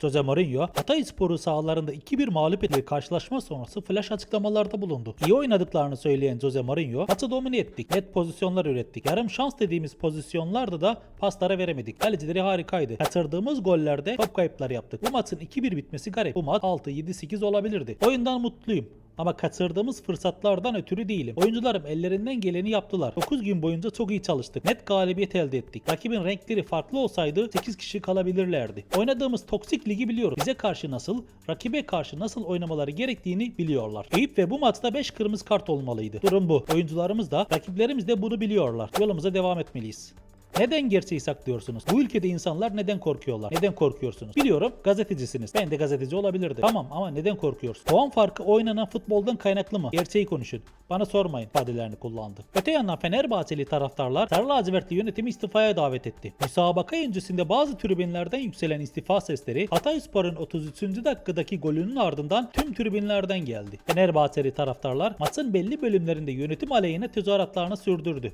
Jose Mourinho, Hatayspor'u sahalarında 2-1 mağlup ettiği karşılaşma sonrası flash açıklamalarda bulundu. İyi oynadıklarını söyleyen Jose Mourinho, maçı domine ettik, net pozisyonlar ürettik. Yarım şans dediğimiz pozisyonlarda da paslara veremedik. Kalecileri harikaydı. Kaçırdığımız gollerde top kayıpları yaptık. Bu maçın 2-1 bitmesi garip. Bu maç 6-7-8 olabilirdi. Oyundan mutluyum. Ama kaçırdığımız fırsatlardan ötürü değilim. Oyuncularım ellerinden geleni yaptılar. 9 gün boyunca çok iyi çalıştık. Net galibiyet elde ettik. Rakibin renkleri farklı olsaydı 8 kişi kalabilirlerdi. Oynadığımız toksik ligi biliyoruz. Bize karşı nasıl, rakibe karşı nasıl oynamaları gerektiğini biliyorlar. Eyüp ve bu maçta 5 kırmızı kart olmalıydı. Durum bu. Oyuncularımız da, rakiplerimiz de bunu biliyorlar. Yolumuza devam etmeliyiz. Neden gerçeği saklıyorsunuz? Bu ülkede insanlar neden korkuyorlar? Neden korkuyorsunuz? Biliyorum gazetecisiniz. Ben de gazeteci olabilirdim. Tamam ama neden korkuyorsun? Puan farkı oynanan futboldan kaynaklı mı? Gerçeği konuşun. Bana sormayın ifadelerini kullandı. Öte yandan Fenerbahçeli taraftarlar Sarı lacivertli yönetimi istifaya davet etti. Müsabaka öncesinde bazı tribünlerden yükselen istifa sesleri Hatayspor'un 33. dakikadaki golünün ardından tüm tribünlerden geldi. Fenerbahçeli taraftarlar maçın belli bölümlerinde yönetim aleyhine tezahüratlarını sürdürdü.